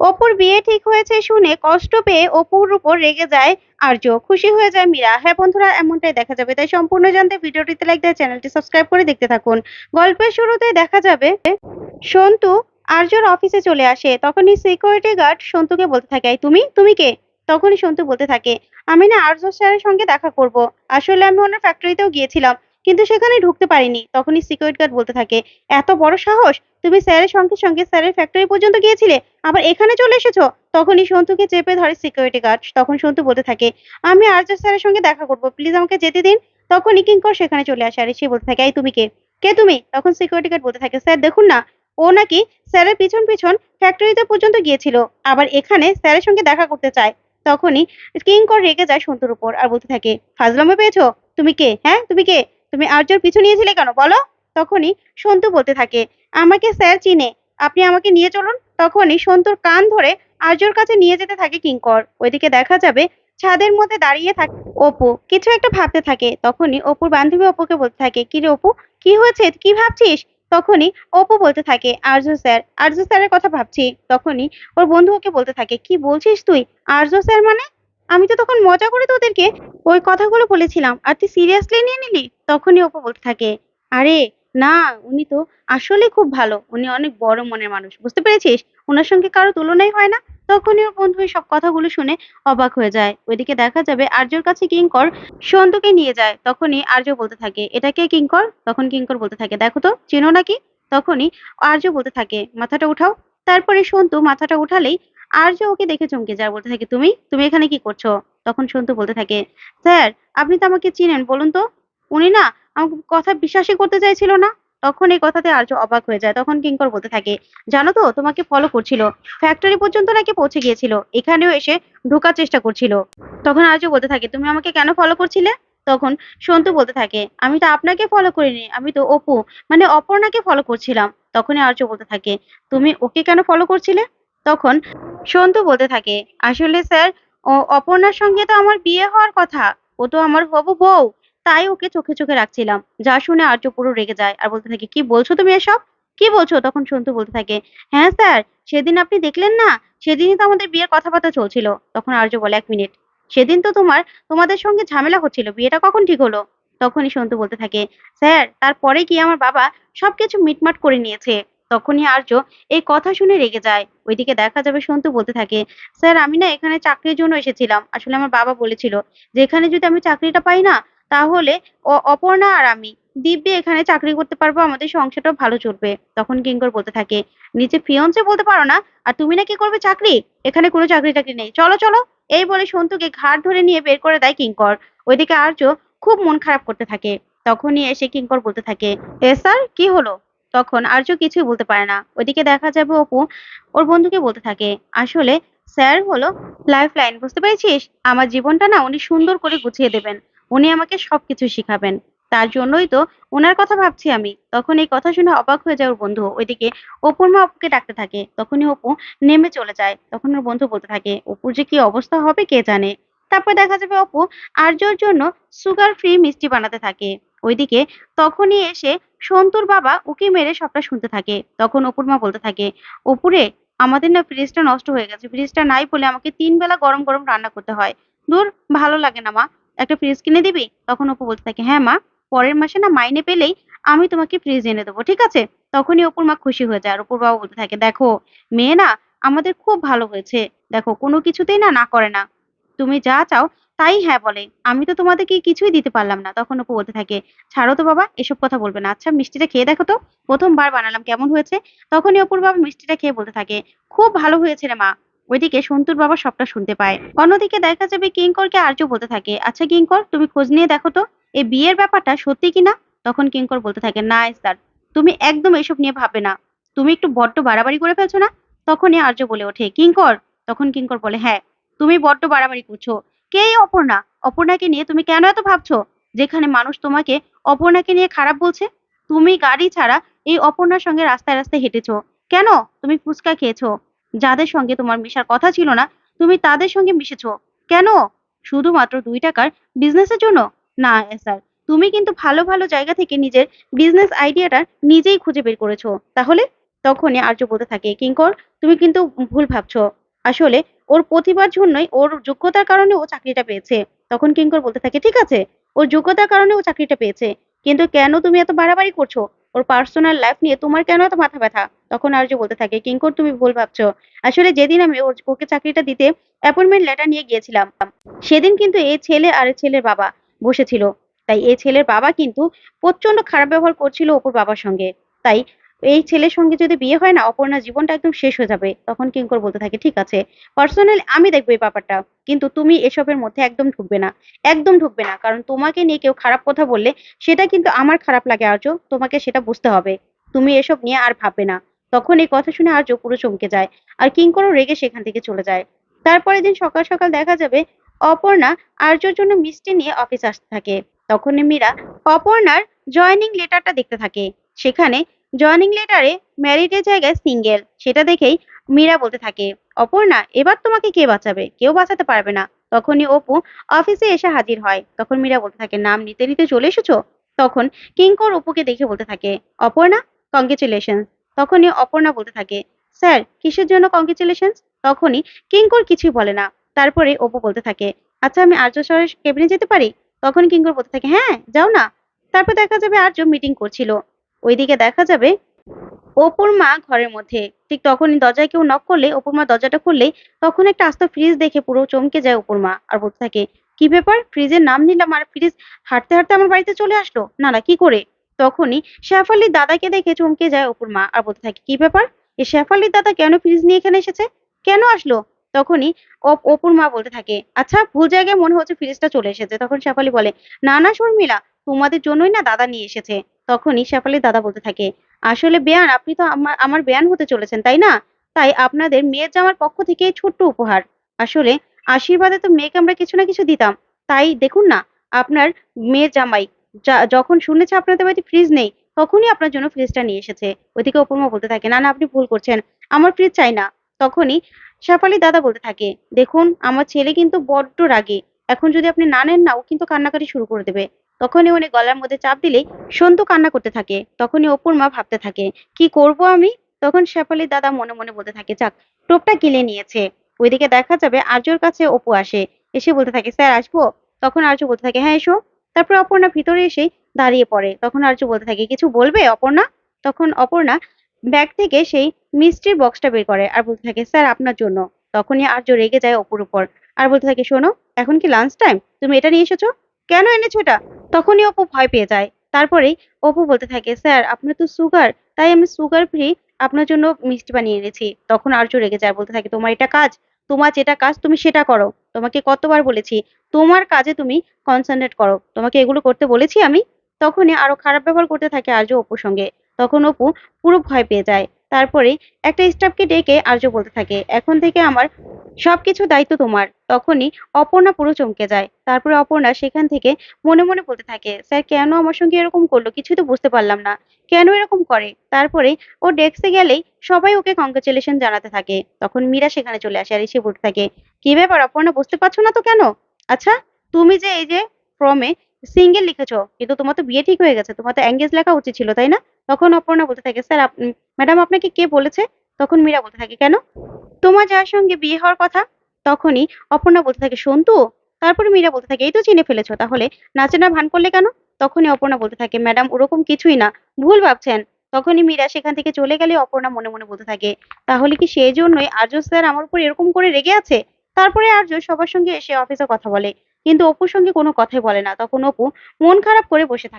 অপুর বিয়ে ঠিক হয়েছে শুনে কষ্ট পেয়ে অপুর উপর রেগে যায় আর্য। খুশি হয়ে যায় মীরা। হ্যাঁ বন্ধুরা, এমনটাই দেখা যাবে। তাই সম্পূর্ণ জানতে ভিডিওটিতে লাইক দিয়ে চ্যানেলটি সাবস্ক্রাইব করে দেখতে থাকুন। গল্পের শুরুতে দেখা যাবে, সন্তু আর্যর অফিসে চলে আসে। তখনই সিকিউরিটি গার্ড সন্তুকে বলতে থাকে, "এই তুমি? তুমি কে? তখনই সন্তু বলতে থাকে, আমি না আর্য স্যারের সঙ্গে দেখা করব। আসলে আমি ওনার ফ্যাক্টরিতেও গিয়েছিলাম। কিন্তু সেখানে ঢুকতে পারিনি। তখনই সিকিউরিটি গার্ড বলতে থাকে, এত বড় সাহস? তুমি স্যারের সঙ্গে সঙ্গে স্যারের ফ্যাক্টরি পর্যন্ত গিয়েছিলে, আবার এখানে চলে এসেছ? তখনই সন্তুকে চেপে ধরে সিকিউরিটি গার্ড তখন সন্তু বলতে থাকে, আমি আর্য স্যারের সঙ্গে দেখা করব প্লিজ আমাকে যেতে দিন। তখনই কিঙ্কর সেখানে চলে আসে, আর সে বলতে থাকে, এই তুমি কে? কে তুমি? তখন সিকিউরিটি গার্ড বলতে থাকে, স্যার, দেখুন না, ও নাকি স্যারের পিছন পিছন ফ্যাক্টরিতে পর্যন্ত গিয়েছিল, আবার এখানে স্যারের সঙ্গে দেখা করতে চায়। তখনই কিঙ্কর রেগে যায় সন্তুর উপর, আর বলতে থাকে, ফাজলামো পেয়েছ? তুমি কে? হ্যাঁ তুমি কে? তুমি আর্যর পিছু নিয়েছিলে কেন? বলো। তখনই সন্তু বলতে থাকে, আমাকে স্যার চিনে। আপনি আমাকে নিয়ে চলুন। তখনই সন্তুর কান ধরে আর্যর কাছে নিয়ে যেতে থাকে কিঙ্কর। ওইদিকে দেখা যাবে ছাদের মধ্যে দাঁড়িয়ে থাকে অপু। কিছু একটা ভাবতে থাকে। তখনই অপুর বান্ধবী অপুকে বলতে থাকে কি রে অপু, কি হয়েছে? কি ভাবছিস? তখনই অপু বলতে থাকে, আর্য স্যার, আর্য স্যারের কথা ভাবছি। তখনই ওর বন্ধু ওকে বলতে থাকে, কি বলছিস তুই? আর্য স্যার মানে? আমি তো তখন মজা করে তোদেরকে ওই কথাগুলো বলেছিলাম। আর তুই সিরিয়াসলি নিয়ে নিলি? তখনই অপু বলতে থাকে। আরে, না, উনি তো আসলে খুব ভালো। উনি অনেক বড় মনের মানুষ। বুঝতে পেরেছিস? ওনার সঙ্গে কারও তুলনাই হয় না। তখনই ওর বন্ধু সব কথাগুলো শুনে অবাক হয়ে যায়। ওইদিকে দেখা যাবে আর্যর কাছে কিঙ্কর সন্তুকে নিয়ে যায়। তখনই আর্য বলতে থাকে এটাকে কিঙ্কর? তখন কিঙ্কর বলতে থাকে, দেখো তো, চেনো নাকি? তখনই আর্য বলতে থাকে, মাথাটা উঠাও। তারপরে সন্তু মাথাটা উঠালেই আর্য ওকে দেখে চমকে যায়, বলতে থাকে, তুমি? তুমি এখানে কি করছ? তখন সন্তু বলতে থাকে, স্যার, আপনি তো আমাকে চিনেন, বলুন তো? উনি না আমাকে কথা বিশ্বাসই করতে চাইছিল না। তখন এই কথাতে আর্য অবাক হয়ে যায়। তখন কিঙ্কর বলতে থাকে, জানো তো, তোমাকে ফলো করছিল। ফ্যাক্টরি পর্যন্ত নাকি পৌঁছে গিয়েছিল? এখানেও এসে ঢোকার চেষ্টা করছিল। তখন আর্য বলতে থাকে, তুমি আমাকে কেন ফলো করছিলে? তখন সন্তু বলতে থাকে, আমি তো আপনাকে ফলো করিনি, আমি তো অপু মানে অপর্ণাকে ফলো করছিলাম। তখনই আর্য বলতে থাকে, তুমি ওকে কেন ফলো করছিলে? তখন সন্তু বলতে থাকে, আসলে স্যার, ও, অপর্ণার সঙ্গে তো আমার বিয়ে হওয়ার কথা, ও তো আমার হবু বউ, তাই ওকে চোখে চোখে রাখছিলাম। যা শুনে আর্য পুরো রেগে যায় আর বলতে থাকে, কি বলছো তুমি এসব? কি বলছো? তখন সন্তু বলতে থাকে হ্যাঁ স্যার, সেদিন আপনি দেখলেন না? সেদিনই তো আমাদের বিয়ের কথাবার্তা চলছিল। তখন আর্য বলে, এক মিনিট সেদিন তো তোমার, তোমাদের সঙ্গে ঝামেলা হচ্ছিল, বিয়েটা কখন ঠিক হলো? তখনই সন্তু বলতে থাকে, স্যার, তারপরে কি আমার বাবা সবকিছু মিটমাট করে নিয়েছে? তখনই আর্য এই কথা শুনে রেগে যায়। ওইদিকে দেখা যাবে সন্তু বলতে থাকে, স্যার, আমি না এখানে চাকরির জন্য এসেছিলাম। আসলে আমার বাবা বলেছিল যে এখানে যদি আমি চাকরিটা পাই না, তাহলে অপর্ণা আর আমি দিব্যি এখানে চাকরি করতে পারব, আমাদের সংসারটাও ভালো চলবে। তখন কিঙ্কর বলতে থাকে নিচে ফিয়ন্সে বলতে পারো না? আর তুমি না কি করবে চাকরি? এখানে কোনো চাকরি টাকরি নেই। চলো চলো। এই বলে সন্তুকে ঘাট ধরে নিয়ে বের করে দেয় কিঙ্কর। ওইদিকে আর্য খুব মন খারাপ করতে থাকে। তখনই এসে কিঙ্কর বলতে থাকে, এ স্যার, কি হলো? তখন আর্য কিছুই বলতে পারে না। ওইদিকে দেখা যাবে অপু ওর বন্ধুকে বলতে থাকে, আসলে স্যার হলো লাইফ লাইন বুঝতে পেরেছিস? আমার জীবনটা না উনি সুন্দর করে গুছিয়ে দেবেন। উনি আমাকে সবকিছু শিখাবেন। তার জন্যই তো ওনার কথা ভাবছি আমি। তখন এই কথা শুনে অবাক হয়ে যায় ওর বন্ধু। ওইদিকে অপুর মা অপুকে ডাকতে থাকে। তখনই অপু নেমে চলে যায়। তখন ওর বন্ধু বলতে থাকে, অপুর যে কি অবস্থা হবে কে জানে? তারপর দেখা যাবে অপু আর্যর জন্য সুগার ফ্রি মিষ্টি বানাতে থাকে। ওইদিকে তখনই এসে সন্তুর বাবা উকি মেরে সবটা শুনতে থাকে। তখন অপুর মা বলতে থাকে, অপুরে, আমাদের না ফ্রিজটা নষ্ট হয়ে গেছে। ফ্রিজটা নাই বলে আমাকে তিন বেলা গরম গরম রান্না করতে হয়। দূর ভালো লাগে না মা। একটা ফ্রিজ কিনে দিবি? তখন অপু বলতে থাকে হ্যাঁ মা। পরের মাসে না মাইনে পেলেই আমি তোমাকে ফ্রিজ এনে দেবো, ঠিক আছে? তখনই অপুর মা খুশি হয়ে যায় আর অপুর বাবা বলতে থাকে, দেখো, মেয়ে না আমাদের খুব ভালো হয়েছে। দেখো, কোনো কিছুতেই না না করে না। তুমি যা চাও তাই হ্যাঁ বলে। আমি তো তোমাদেরকে কিছুই দিতে পারলাম না। তখন অপু বলতে থাকে, ছাড়ো তো বাবা, এসব কথা বলবে না। আচ্ছা মিষ্টিটা খেয়ে দেখো তো, প্রথমবার বানালাম, কেমন হয়েছে? তখনই অপুর বাবা মিষ্টিটা খেয়ে বলতে থাকে, খুব ভালো হয়েছে রে মা। ওইদিকে সন্তুর বাবা সবটা শুনতে পায়। অন্যদিকে দেখা যাবে কিঙ্করকে আর্য বলতে থাকে আচ্ছা কিঙ্কর, তুমি খোঁজ নিয়ে দেখো তো। এই বিয়ের ব্যাপারটা সত্যি কিনা তখন কিঙ্কর বলতে থাকে, না, স্যার, তুমি একদম এসব নিয়ে ভাববে না। তুমি একটু বড্ড বাড়াবাড়ি করে ফেলছো না? তখনই আর্য বলে ওঠে কিঙ্কর তখন কিঙ্কর বলে হ্যাঁ তুমি বড্ড বাড়াবাড়ি করছ। কে অপর্ণা? অপর্ণাকে নিয়ে তুমি কেন এত ভাবছ? যেখানে মানুষ তোমাকে অপর্ণাকে নিয়ে খারাপ বলছে? তুমি গাড়ি ছাড়া এই অপর্ণার সঙ্গে রাস্তায় রাস্তায় হেঁটেছো। কেন? তুমি ফুচকা খেয়েছো। যাদের সঙ্গে তোমার মেশার কথা ছিল না, তুমি তাদের সঙ্গে মিশেছো। কেন? শুধুমাত্র দুই টাকার বিজনেসের জন্য? না, স্যার। তুমি কিন্তু ভালো ভালো জায়গা থেকে নিজের বিজনেস আইডিয়াটা নিজেই খুঁজে বের করেছ। তাহলে তখনই আর্য বলতে থাকে, কিঙ্কর, তুমি কিন্তু ভুল ভাবছ। আসলে ওর প্রতিভার জন্যই ওর যোগ্যতার কারণে ও চাকরিটা পেয়েছে। তখন কিঙ্কর বলতে থাকে, ঠিক আছে, ওর যোগ্যতার কারণে ও চাকরিটা পেয়েছে, কিন্তু কেন তুমি এত বাড়াবাড়ি করছ? ওর পার্সোনাল লাইফ নিয়ে তোমার কেন এত মাথা ব্যথা? তখন আর্য বলতে থাকে, কিঙ্কর, তুমি ভুল ভাবছ। আসলে যেদিন আমি ওর- ওকে চাকরিটা দিতে অ্যাপয়েন্টমেন্ট লেটার নিয়ে গিয়েছিলাম, সেদিন কিন্তু এই ছেলে আর ছেলের বাবা বসেছিল। তাই এই ছেলের বাবা কিন্তু প্রচণ্ড খারাপ ব্যবহার করছিল অপুর বাবার সঙ্গে। তাই এই ছেলের সঙ্গে যদি বিয়ে হয় না, অপর্ণার জীবনটা একদম শেষ হয়ে যাবে। তখন কিঙ্কর বলতে থাকে, ঠিক আছে পার্সোনালি আমি দেখব এই ব্যাপারটা। কিন্তু তুমি এসবের মধ্যে একদম ঢুকবে না। একদম ঢুকবে না। কারণ তোমাকে নিয়ে কেউ খারাপ কথা বললে সেটা কিন্তু আমার খারাপ লাগে আর্য। তোমাকে সেটা বুঝতে হবে। তুমি এসব নিয়ে আর ভাববে না। তখন এই কথা শুনে আর্য পুরো চমকে যায়। আর কিঙ্করও রেগে সেখান থেকে চলে যায়। তারপরের দিন সকাল সকাল দেখা যাবে অপর্ণা আর্যর জন্য মিষ্টি নিয়ে অফিস আসতে থাকে। তখনই মীরা অপর্ণার জয়েনিং লেটারটা দেখতে থাকে। সেখানে জয়েনিং লেটারে ম্যারিডের জায়গায় সিঙ্গেল সেটা দেখেই মীরা বলতে থাকে, অপর্ণা, এবার তোমাকে কে বাঁচাবে? কেউ বাঁচাতে পারবে না। তখনই অপু অফিসে এসে হাজির হয়। তখন মীরা বলতে থাকে, নাম নিতে নিতে চলে এসেছ? তখন কিঙ্কর অপুকে দেখে বলতে থাকে, অপর্ণা কংগ্রেচুলেশন তখনই অপর্ণা বলতে থাকে, স্যার, কিসের জন্য কংগ্রেচুলেশন তখনই কিঙ্কর কিছুই বলে না। তারপরে অপু বলতে থাকে আচ্ছা আমি আর্য স্যারের কেবিনে যেতে পারি? তখন কিঙ্কর বলতে থাকে হ্যাঁ যাও না। তারপর দেখা যাবে আর্য মিটিং করছিল। ওইদিকে দেখা যাবে অপুর মা ঘরের মধ্যে। ঠিক তখনই দরজায় কেউ নক করলে, অপুর মা দরজাটা খুললে তখন একটা আস্ত ফ্রিজ দেখে পুরো চমকে যায় অপুর মা আর বলতে থাকে, কি ব্যাপার? ফ্রিজের নাম নিলাম আর ফ্রিজ হাঁটতে হাঁটতে আমার বাড়িতে চলে আসলো? না না, কি করে? তখনই শেফালির দাদাকে দেখে চমকে যায় অপুর মা আর বলতে থাকে, কি ব্যাপার? এই শেফালির দাদা কেন ফ্রিজ নিয়ে এখানে এসেছে? কেন আসলো? তখনই অপুর মা বলতে থাকে আচ্ছা ভুল জায়গায় মনে হচ্ছে ফ্রিজটা চলে এসেছে। তখন শেফালি বলে, না না, শর্মিলা, তোমাদের জন্যই না দাদা নিয়ে এসেছে। তখনই শেফালির দাদা বলতে থাকে, আসলে বেয়ান, আপনি তো আমার আমার বেয়ান হতে চলেছেন, তাই না? তাই আপনাদের মেয়ের জামার পক্ষ থেকে ছোট্ট উপহার। আসলে আশীর্বাদে তো মেয়েকে আমরা কিছু না কিছু দিতাম। তাই দেখুন না, আপনার মেয়ের জামাই যখন শুনেছে আপনাদের বাড়িতে ফ্রিজ নেই, তখনই আপনার জন্য ফ্রিজটা নিয়ে এসেছে। ওইদিকে অপূর্মা বলতে থাকে, না না, আপনি ভুল করছেন। আমার ফ্রিজ চাই না। তখনই শেফালি দাদা বলতে থাকে, দেখুন, আমার ছেলে কিন্তু বড্ড রাগে। এখন যদি আপনি না নেন না, ও কিন্তু কান্নাকাটি শুরু করে দেবে। তখনই উনি গলার মধ্যে চাপ দিলেই সন্তু কান্না করতে থাকে, তখনই অপুর মা ভাবতে থাকে, কি করব আমি? তখন শেফালির দাদা মনে মনে বলতে থাকে, যাক, টোপটা গিলে নিয়েছে। ওইদিকে দেখা যাবে আর্যর কাছে অপু আসে। এসে বলতে থাকে, স্যার, আসব? তখন আর্য বলতে থাকে হ্যাঁ এসো। তারপর অপর্ণা ভিতরে এসে দাঁড়িয়ে পড়ে। তখন আর্য বলতে থাকে, কিছু বলবে অপর্ণা? তখন অপর্ণা ব্যাগ থেকে সেই মিষ্টির বক্সটা বের করে আর বলতে থাকে, স্যার, আপনার জন্য। তখনই আর্য রেগে যায় অপুর উপর। আর বলতে থাকে, শোনো, এখন কি লাঞ্চ টাইম তুমি এটা নিয়ে এসেছ? কেন এনেছো এটা? তখনই অপু ভয় পেয়ে যায়। তারপরেই অপু বলতে থাকে, স্যার, আপনার তো সুগার তাই আমি সুগার ফ্রি আপনার জন্য মিষ্টি বানিয়ে এনেছি। তখন আর্য রেগে যায়, বলতে থাকে, তোমার এটা কাজ, তোমার যেটা কাজ তুমি সেটা করো। তোমাকে কতবার বলেছি, তোমার কাজে তুমি কনসেন্ট্রেট করো। তোমাকে এগুলো করতে বলেছি আমি? তখনই আরও খারাপ ব্যবহার করতে থাকে আর্য অপুর সঙ্গে। তখন অপু পুরো ভয় পেয়ে যায়। তারপরে একটা স্টাফকে ডেকে আর্য বলতে থাকে, এখন থেকে আমার সবকিছু দায়িত্ব তোমার। তখনই অপর্ণা পুরো চমকে যায়। তারপরে অপর্ণা সেখান থেকে মনে মনে বলতে থাকে, স্যার, কেন আমার সঙ্গে এরকম করল? কিছুই তো বুঝতে পারলাম না। কেন এরকম করে? তারপরে ও ডেস্কে গেলেই সবাই ওকে কংগ্রেচুলেশন জানাতে থাকে। তখন মীরা সেখানে চলে আসে আর এসে বলতে থাকে, কি ব্যাপার অপর্ণা, বুঝতে পারছ না তো কেন? আচ্ছা তুমি যে এই যে ফর্মে সিঙ্গেল লিখেছো, কিন্তু তোমার তো বিয়ে ঠিক হয়ে গেছে, তোমার তো এঙ্গেজ লেখা উচিত ছিল, তাই না? তখন অপর্ণা বলতে থাকে, স্যার ম্যাডাম, আপনাকে কে বলেছে? তখন মীরা বলতে থাকে, কেন? তোমার যার সঙ্গে বিয়ে হওয়ার কথা? তখনই অপর্ণা বলতে থাকে, সন্তু, তারপরে মীরা বলতে থাকে, এই তো চিনে ফেলেছো, তাহলে নাচে না ভান করলে কেন? তখনই অপর্ণা বলতে থাকে, ম্যাডাম, ওরকম কিছুই না, ভুল ভাবছেন। তখনই মীরা সেখান থেকে চলে গেলে অপর্ণা মনে মনে বলতে থাকে, তাহলে কি সেই জন্যই আর্য স্যার আমার উপর এরকম করে রেগে আছে? তারপরে আর্য সবার সঙ্গে এসে অফিসে কথা বলে, কিন্তু অপুর সঙ্গে কোনো কথাই বলে না। তখন অপু মন খারাপ করে বসে থাকে।